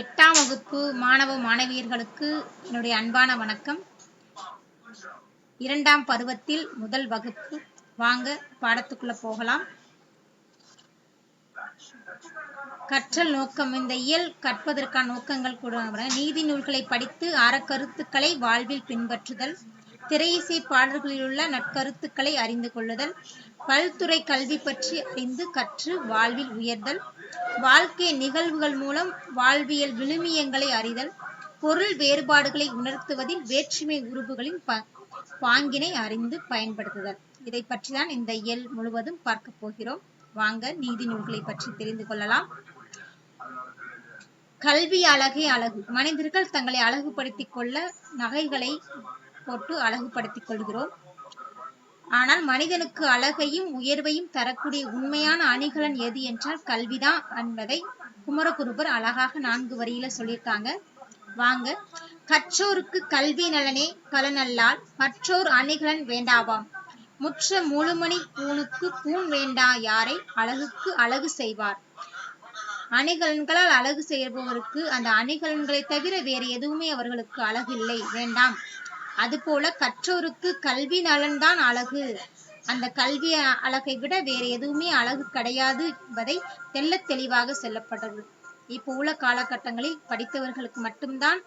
எட்டாம் வகுப்பு மாணவ மாணவியர்களுக்கு என்னுடைய அன்பான வணக்கம். இரண்டாம் பருவத்தில் முதல் வகுப்பு. வாங்க பாடத்துக்குள்ள போகலாம். கற்றல் நோக்கம். இந்த இயல் கற்பதற்கான நோக்கங்கள் கூட நீதி நூல்களை படித்து அறக்கருத்துக்களை வாழ்வில் பின்பற்றுதல். திரையிசை பாடல்களில் உள்ள நற்கருத்துக்களை அறிந்து கொள்ளுதல். பல்துறை கல்வி பற்றி அறிந்து கற்று வாழ்வில் உயர்தல் வாழ்க்கை நிகழ்வுகள் மூலம் வாழ்வியல் விழுமியங்களை அறிதல் பொருள் வேறுபாடுகளை உணர்த்துவதில் வேற்றுமை உறுப்புகளின் ப பாங்கினை அறிந்து பயன்படுத்துதல். இதை பற்றி தான் இந்த இயல் முழுவதும் பார்க்க போகிறோம். வாங்க நீதி நூல்களை பற்றி தெரிந்து கொள்ளலாம். கல்வி அழகே அழகு. மனிதர்கள் தங்களை அழகுபடுத்திக் கொள்ள நகைகளை போட்டு அழகுபடுத்திக் கொள்கிறோம். ஆனால் மனிதனுக்கு அழகையும் உயர்வையும் தரக்கூடிய உண்மையான அணிகலன் எது என்றால் கல்விதான் என்பதை குமரகுருபர் அழகாக நான்கு வரியில சொல்லியிருக்காங்க. வாங்க. கற்றோருக்கு கல்வி நலனே பலனல்லால் மற்றோர் அணிகலன் வேண்டாவாம். முற்ற முழுமணி பூணுக்கு பூண் வேண்டா யாரை? அழகுக்கு அழகு செய்வார். அணிகலன்களால் அழகு செய்பவருக்கு அந்த அணிகலன்களை தவிர வேறு எதுவுமே அவர்களுக்கு அழகு இல்லை வேண்டாம். அதுபோல கற்றோருக்கு கல்வி நலன்தான் அழகு. அந்த கல்வி அழகை விட வேறு எதுவுமே அழகு கிடையாது என்பதை தெல்ல தெளிவாக சொல்லப்பட்டது. இப்போ உள்ள காலகட்டங்களில் படித்தவர்களுக்கு மட்டும்தான்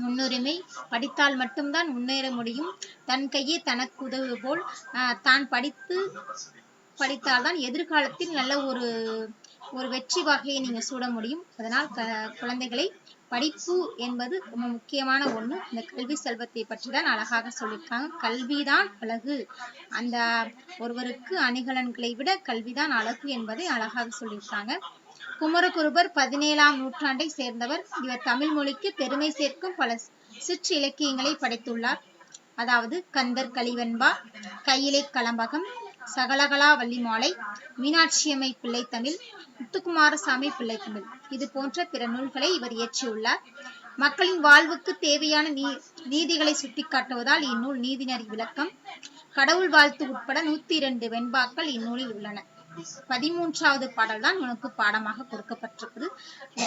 முன்னுரிமை படித்தால் மட்டும்தான் முன்னேற முடியும். தன் கையே தனக்கு உதவு போல் தான் படித்து படித்தால்தான் எதிர்காலத்தில் நல்ல ஒரு ஒரு வெற்றி வகையை நீங்க சூட முடியும். அதனால் குழந்தைகளை படிப்பு என்பது ரொம்ப முக்கியமான ஒண்ணு. இந்த கல்வி செல்வத்தை பற்றி தான் அழகாக சொல்லியிருக்காங்க. கல்விதான் அழகு. அந்த ஒருவருக்கு அணிகலன்களை விட கல்விதான் அழகு என்பதை அழகாக சொல்லியிருக்காங்க. குமரகுருபர் பதினேழாம் நூற்றாண்டை சேர்ந்தவர். இவர் தமிழ் மொழிக்கு பெருமை சேர்க்கும் பல சிற்றிலக்கியங்களை படைத்துள்ளார். அதாவது கந்தர் கலிவெண்பா கையிலை கலம்பகம் சகலகலா வள்ளிமாலை மீனாட்சியம்மை பிள்ளை தமிழ் முத்துக்குமாரசாமி பிள்ளை தமிழ். இது போன்ற பிற நூல்களை இவர் இயற்றியுள்ளார். மக்களின் வாழ்வுக்கு தேவையான நீ நீதிகளை சுட்டிக்காட்டுவதால் இந்நூல் நீதிநெறி விளக்கம். கடவுள் வாழ்த்து உட்பட நூத்தி இரண்டு வெண்பாக்கள் இந்நூலில் உள்ளன. பதிமூன்றாவது பாடல் தான் உனக்கு பாடமாக கொடுக்கப்பட்டிருக்குது.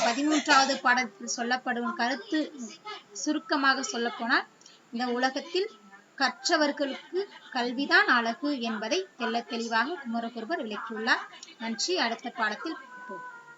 பதிமூன்றாவது பாடத்தில் சொல்லப்படும் கருத்து சுருக்கமாக சொல்ல போனால் இந்த உலகத்தில் கற்றவர்களுக்கு கல்விதான் அழகு என்பதை தெல்ல தெளிவாக குமரகுருபர் விளக்கியுள்ளார். நன்றி. அடுத்த பாடத்தில்